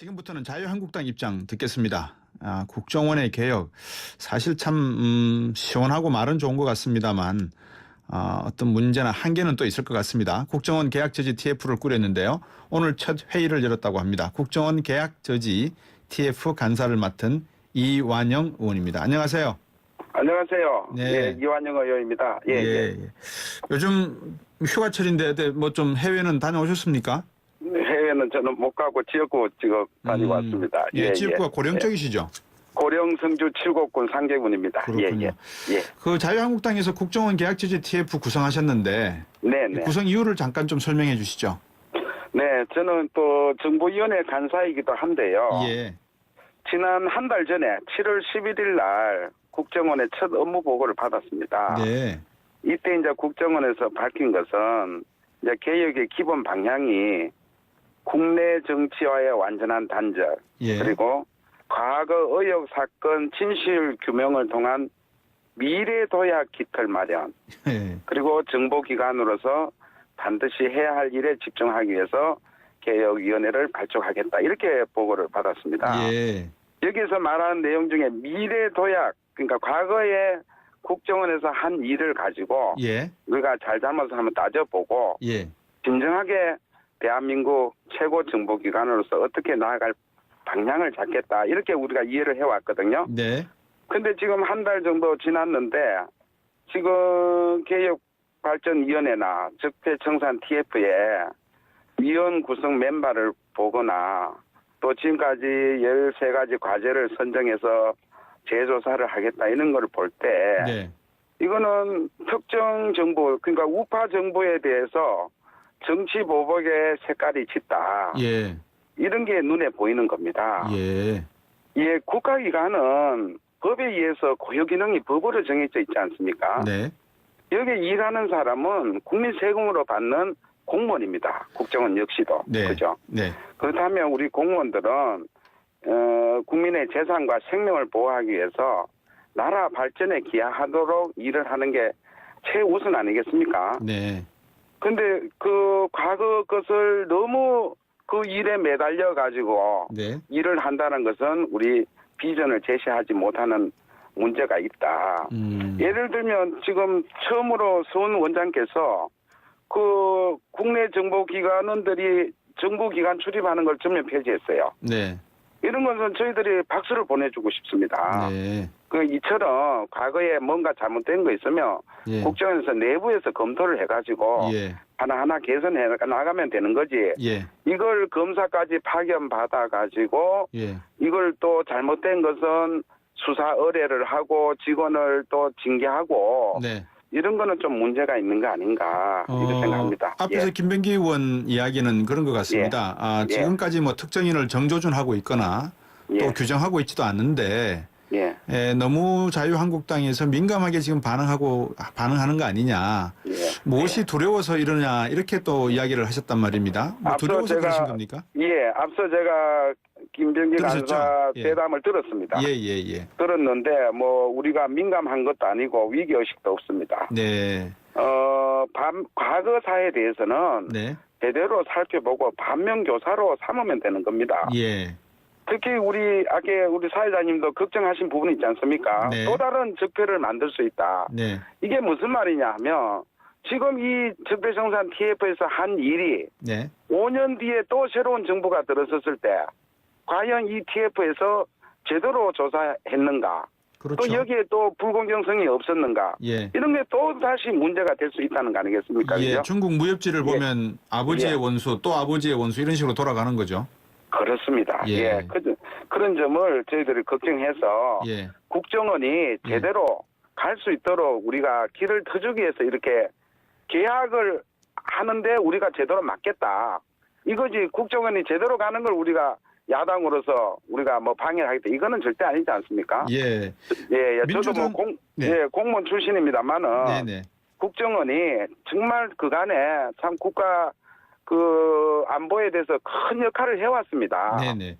지금부터는 자유한국당 입장 듣겠습니다. 아, 국정원의 개혁 사실 참 음, 시원하고 말은 좋은 것 같습니다만 아, 어떤 문제나 한계는 또 있을 것 같습니다. 국정원 계약 저지 TF를 꾸렸는데요. 오늘 첫 회의를 열었다고 합니다. 국정원 계약 저지 TF 간사를 맡은 이완영 의원입니다. 안녕하세요. 안녕하세요. 네. 예, 이완영 의원입니다. 예, 예. 요즘 휴가철인데 뭐 좀 해외는 다녀오셨습니까? 해외는 저는 못 가고 지역구 지금 다니고 음, 왔습니다. 예, 지역구가 고령 쪽이시죠? 고령 성주 칠곡군 상계군입니다. 예, 그렇군요. 예. 예. 그 자유한국당에서 국정원 계약 저지 TF 구성하셨는데 네, 이 네. 구성 이유를 잠깐 좀 설명해 주시죠. 네, 저는 또 정부위원회 간사이기도 한데요. 예. 지난 한 달 전에 7월 11일 날 국정원의 첫 업무 보고를 받았습니다. 네. 이때 이제 국정원에서 밝힌 것은 이제 개혁의 기본 방향이 국내 정치와의 완전한 단절 예. 그리고 과거 의혹 사건 진실 규명을 통한 미래 도약 깃털 마련 예. 그리고 정보기관으로서 반드시 해야 할 일에 집중하기 위해서 개혁위원회를 발족하겠다 이렇게 보고를 받았습니다. 예. 여기서 말하는 내용 중에 미래 도약 그러니까 과거에 국정원에서 한 일을 가지고 예. 우리가 잘 잘못을 한번 따져보고 예. 진정하게 대한민국 최고 정보기관으로서 어떻게 나아갈 방향을 잡겠다 이렇게 우리가 이해를 해왔거든요. 네. 근데 지금 한 달 정도 지났는데 지금 개혁발전위원회나 적폐청산 TF에 위원 구성 멤버를 보거나 또 지금까지 13가지 과제를 선정해서 재조사를 하겠다 이런 걸 볼때 네. 이거는 특정 정부 그러니까 우파 정부에 대해서 정치 보복의 색깔이 짙다 예. 이런 게 눈에 보이는 겁니다. 예. 예, 국가기관은 법에 의해서 고유 기능이 법으로 정해져 있지 않습니까? 네. 여기 일하는 사람은 국민 세금으로 받는 공무원입니다. 국정원 역시도 네. 그죠? 네. 그렇다면 우리 공무원들은 어, 국민의 재산과 생명을 보호하기 위해서 나라 발전에 기여하도록 일을 하는 게 최우선 아니겠습니까? 네. 근데 그 과거 것을 너무 그 일에 매달려 가지고 네. 일을 한다는 것은 우리 비전을 제시하지 못하는 문제가 있다. 음. 예를 들면 지금 처음으로 서훈 원장께서 그 국내 정보기관원들이 정부기관 출입하는 걸 전면 폐지했어요. 네. 이런 것은 저희들이 박수를 보내주고 싶습니다. 네. 그 이처럼 과거에 뭔가 잘못된 거 있으면 예. 국정원에서 내부에서 검토를 해가지고 예. 하나하나 개선해 나가면 되는 거지. 예. 이걸 검사까지 파견 받아가지고 예. 이걸 또 잘못된 것은 수사 의뢰를 하고 직원을 또 징계하고 네. 이런 거는 좀 문제가 있는 거 아닌가 이렇게 어, 생각합니다. 앞에서 예. 김병기 의원 이야기는 그런 것 같습니다. 아, 예. 지금까지 뭐 특정인을 정조준하고 있거나 또 예. 규정하고 있지도 않는데 예. 에, 너무 자유한국당에서 민감하게 지금 반응하고 반응하는 거 아니냐. 예. 무엇이 두려워서 이러냐 이렇게 또 이야기를 하셨단 말입니다. 뭐 두려워서 제가- 그러신 겁니까? 예. 앞서 제가 김병기 들으셨죠? 간사 예. 대담을 들었습니다. 예, 예, 예. 들었는데 뭐 우리가 민감한 것도 아니고 위기 의식도 없습니다. 네, 어, 반, 과거사에 대해서는 네, 제대로 살펴보고 반면 교사로 삼으면 되는 겁니다. 예, 특히 우리 아까 우리 사회자님도 걱정하신 부분이 있지 않습니까? 네. 또 다른 적폐를 만들 수 있다. 네, 이게 무슨 말이냐 하면 지금 이 적폐청산 TF에서 한 일이 네, 5년 뒤에 또 새로운 정부가 들어섰을 때 과연 이 TF에서 제대로 조사했는가? 그렇죠. 또 여기에 또 불공정성이 없었는가? 예, 이런 게 또 다시 문제가 될 수 있다는 거 아니겠습니까? 예, 그죠? 중국 무협지를 예. 보면 아버지의 예. 원수 또 아버지의 원수 이런 식으로 돌아가는 거죠. 그렇습니다. 예. 예. 그, 그런 점을 저희들이 걱정해서 예, 국정원이 제대로 갈 수 있도록 우리가 길을 터주기 위해서 이렇게 계약을 하는데 우리가 제대로 맞겠다. 이거지 국정원이 제대로 가는 걸 우리가 야당으로서 우리가 뭐 방해를 하겠다. 이거는 절대 아니지 않습니까? 예, 예, 예. 저도 민주당- 뭐 공, 네. 예, 공무원 출신입니다만은 네, 네, 국정원이 정말 그간에 참 국가 그 안보에 대해서 큰 역할을 해왔습니다. 네, 네,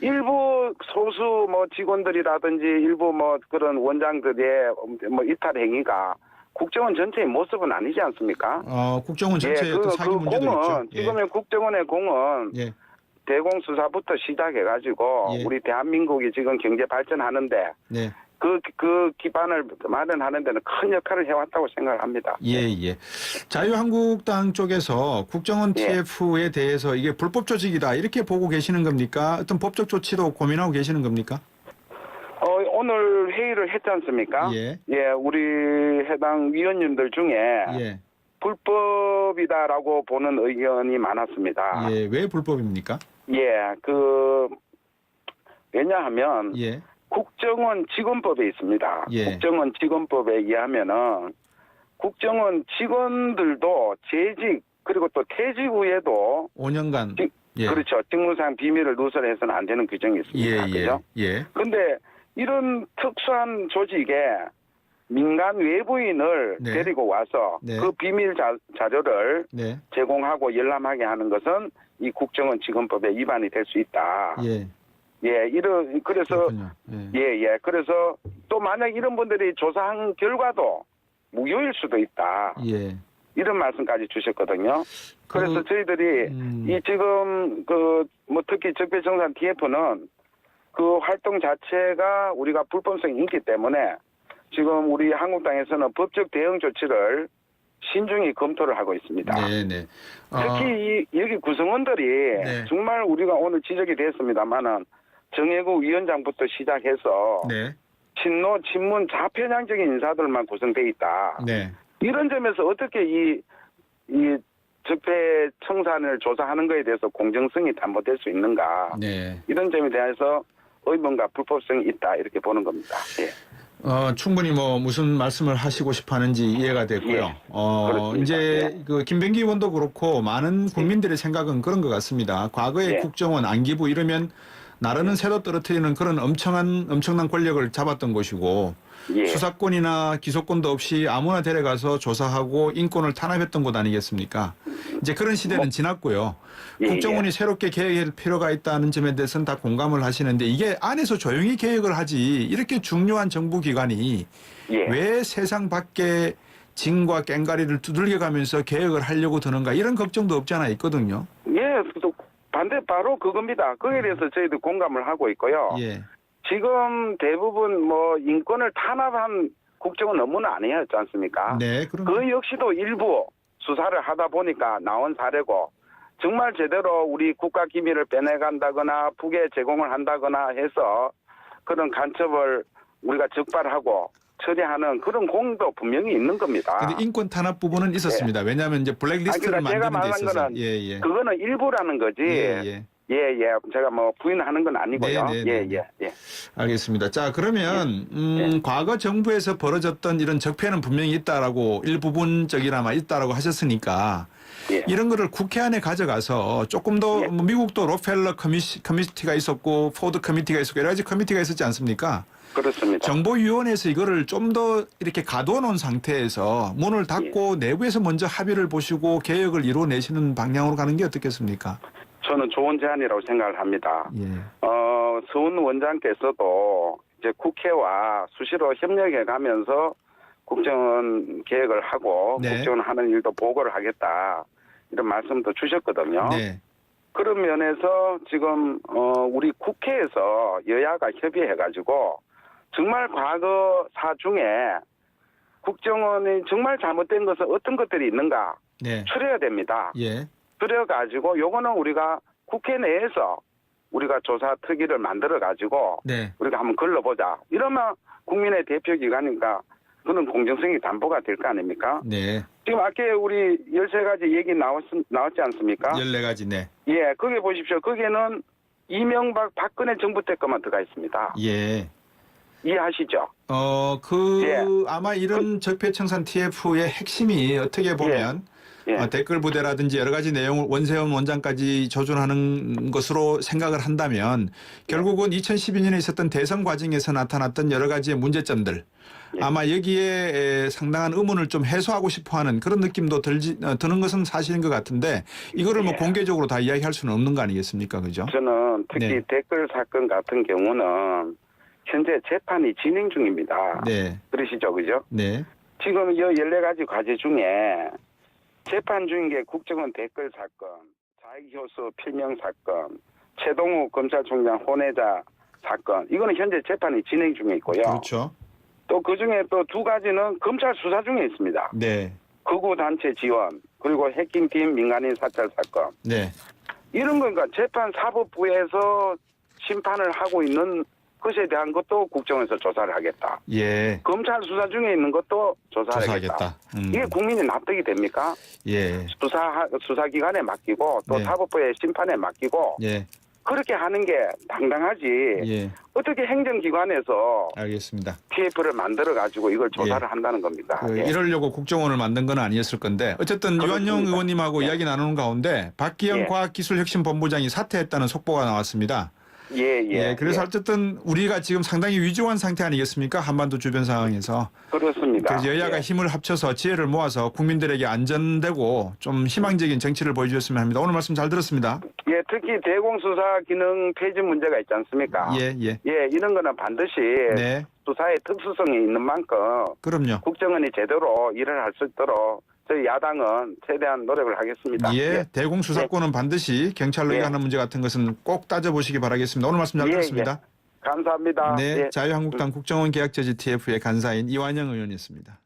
일부 소수 뭐 직원들이라든지 일부 뭐 그런 원장들의 뭐 이탈 행위가 국정원 전체의 모습은 아니지 않습니까? 어, 국정원 전체의 예, 그, 사기 그 문제도 공은 있죠. 예, 지금의 국정원의 공은 예, 대공수사부터 시작해가지고 예. 우리 대한민국이 지금 경제 발전하는데 네. 그, 그 기반을 마련하는 데는 큰 역할을 해왔다고 생각을 합니다. 예, 예. 자유한국당 쪽에서 국정원 예. TF에 대해서 이게 불법 조직이다 이렇게 보고 계시는 겁니까? 어떤 법적 조치도 고민하고 계시는 겁니까? 어, 오늘 회의를 했지 않습니까? 예. 우리 해당 위원님들 중에 예. 불법이다라고 보는 의견이 많았습니다. 예. 왜 불법입니까? 예, 그, 왜냐하면 예. 국정원 직원법에 있습니다. 예. 국정원 직원법에 의하면은 국정원 직원들도 재직 그리고 또 퇴직 후에도 5년간 지- 예. 그렇죠 직무상 비밀을 누설해서는 안 되는 규정이 예, 있습니다. 예. 그죠? 예. 근데 이런 특수한 조직에 민간 외부인을 네. 데리고 와서 네. 그 비밀 자, 자료를 네. 제공하고 열람하게 하는 것은 이 국정원 직원법에 위반이 될 수 있다. 예. 예, 이런 그래서. 예. 예, 예. 그래서 또 만약 이런 분들이 조사한 결과도 무효일 수도 있다. 예. 이런 말씀까지 주셨거든요. 그래서 그, 저희들이 음, 이 지금 그 뭐 특히 적폐청산 TF는 그 활동 자체가 우리가 불법성이 있기 때문에 지금 우리 한국당에서는 법적 대응 조치를 신중히 검토를 하고 있습니다. 네, 네. 어, 특히 이, 여기 구성원들이 네. 정말 우리가 오늘 지적이 됐습니다만은 정혜구 위원장부터 시작해서 네. 친노, 친문, 좌편향적인 인사들만 구성돼 있다. 네. 이런 점에서 어떻게 이, 이 적폐 청산을 조사하는 것에 대해서 공정성이 담보될 수 있는가. 네. 이런 점에 대해서 의문과 불법성이 있다. 이렇게 보는 겁니다. 예. 어, 충분히 뭐 무슨 말씀을 하시고 싶어 하는지 이해가 됐고요. 예, 어, 그렇습니다. 이제 그 김병기 의원도 그렇고 많은 국민들의 생각은 그런 것 같습니다. 과거에 예. 국정원 안기부 이러면 나라는 새로 떨어뜨리는 그런 엄청난 엄청난 권력을 잡았던 곳이고 예. 수사권이나 기소권도 없이 아무나 데려가서 조사하고 인권을 탄압했던 곳 아니겠습니까? 이제 그런 시대는 지났고요. 예, 국정원이 새롭게 개혁할 필요가 있다는 점에 대해서는 다 공감을 하시는데 이게 안에서 조용히 개혁을 하지 이렇게 중요한 정부 기관이 예. 왜 세상 밖에 진과 깽가리를 두들겨가면서 개혁을 하려고 드는가 이런 걱정도 없지 않아 있거든요. 예. 또 반대 바로 그겁니다. 거기에 대해서 저희도 공감을 하고 있고요. 예. 지금 대부분 뭐 인권을 탄압한 국정원 업무는 아니었지 않습니까? 네, 그럼 그 역시도 일부 수사를 하다 보니까 나온 사례고 정말 제대로 우리 국가 기밀을 빼내간다거나 북에 제공을 한다거나 해서 그런 간첩을 우리가 적발하고 처리하는 그런 공도 분명히 있는 겁니다. 근데 인권 탄압 부분은 있었습니다. 왜냐하면 이제 블랙리스트를 아니, 그러니까 만드는 데 있어서 거는 예, 예. 그거는 일부라는 거지. 예, 예. 예, 예. 제가 뭐 부인하는 건 아니고요. 네, 네, 예, 네, 예, 예. 알겠습니다. 자, 그러면 음, 예. 과거 정부에서 벌어졌던 이런 적폐는 분명히 있다라고 일부분적이나마 있다라고 하셨으니까 예. 이런 거를 국회 안에 가져가서 조금 더 예. 뭐 미국도 로펠러 커미시, 커미티가 있었고 포드 커미티가 있었고 여러 가지 커미티가 있었지 않습니까? 그렇습니다. 정보위원회에서 이거를 좀 더 이렇게 가둬 놓은 상태에서 문을 닫고 예. 내부에서 먼저 합의를 보시고 개혁을 이루어내시는 방향으로 가는 게 어떻겠습니까? 저는 좋은 제안이라고 생각을 합니다. 예. 어, 서훈 원장께서도 이제 국회와 수시로 협력해 가면서 국정원 계획을 하고 네. 국정원 하는 일도 보고를 하겠다. 이런 말씀도 주셨거든요. 네. 그런 면에서 지금 어 우리 국회에서 여야가 협의해 가지고 정말 과거 사 중에 국정원이 정말 잘못된 것은 어떤 것들이 있는가 네. 추려야 됩니다. 예. 추려 가지고 요거는 우리가 국회 내에서 우리가 조사 특위를 만들어 가지고 네. 우리가 한번 걸러보자. 이러면 국민의 대표 기관이니까 그런 공정성이 담보가 될 거 아닙니까? 네. 지금 아까 우리 13가지 얘기 나왔, 나왔지 않습니까? 14가지 네. 예, 거기 보십시오. 거기에는 이명박 박근혜 정부 때 것만 들어가 있습니다. 예. 이해하시죠? 어, 그, 예. 아마 이런 적폐청산 TF의 핵심이 어떻게 보면 예. 어, 댓글 부대라든지 여러 가지 내용을 원세훈 원장까지 조준하는 것으로 생각을 한다면 결국은 2012년에 있었던 대선 과정에서 나타났던 여러 가지의 문제점들 예. 아마 여기에 에, 상당한 의문을 좀 해소하고 싶어 하는 그런 느낌도 들지, 어, 드는 것은 사실인 것 같은데 이거를 뭐 예. 공개적으로 다 이야기할 수는 없는 거 아니겠습니까? 그죠? 저는 특히 네. 댓글 사건 같은 경우는 현재 재판이 진행 중입니다. 네. 그러시죠? 그죠? 네. 지금 이 14가지 과제 중에 재판 중인 게 국정원 댓글 사건, 자익효소 필명 사건, 최동욱 검찰총장 혼외자 사건 이거는 현재 재판이 진행 중에 있고요. 그렇죠. 또 그 중에 또 두 가지는 검찰 수사 중에 있습니다. 네. 극우 단체 지원 그리고 해킹팀 민간인 사찰 사건 네. 이런 거니까 재판 사법부에서 심판을 하고 있는 것에 대한 것도 국정에서 조사를 하겠다. 예. 검찰 수사 중에 있는 것도 조사를 하겠다. 조사하겠다. 음. 이게 국민이 납득이 됩니까? 예. 수사 수사 기관에 맡기고 또 네. 사법부의 심판에 맡기고 예. 그렇게 하는 게 당당하지. 예. 어떻게 행정기관에서 알겠습니다. TF를 만들어 가지고 이걸 조사를 한다는 겁니다. 그 예. 이러려고 국정원을 만든 건 아니었을 건데 어쨌든 그렇습니다. 유한영 의원님하고 예. 이야기 나누는 가운데 박기영 예. 과학기술혁신본부장이 사퇴했다는 속보가 나왔습니다. 예, 예. 예, 그래서 예. 어쨌든 우리가 지금 상당히 위중한 상태 아니겠습니까? 한반도 주변 상황에서. 그렇습니다. 그래서 여야가 예. 힘을 합쳐서 지혜를 모아서 국민들에게 안전되고 좀 희망적인 정치를 보여주셨으면 합니다. 오늘 말씀 잘 들었습니다. 예, 특히 대공수사 기능 폐지 문제가 있지 않습니까? 예, 예. 예, 이런 거는 반드시 네, 수사의 특수성이 있는 만큼 그럼요. 국정원이 제대로 일을 할 수 있도록 저희 야당은 최대한 노력을 하겠습니다. 예, 대공수사권은 반드시 경찰로 예. 하는 문제 같은 것은 꼭 따져보시기 바라겠습니다. 오늘 말씀 잘 예, 들었습니다. 감사합니다. 네, 예. 자유한국당 국정원 계약제지 TF의 간사인 이완영 의원이었습니다.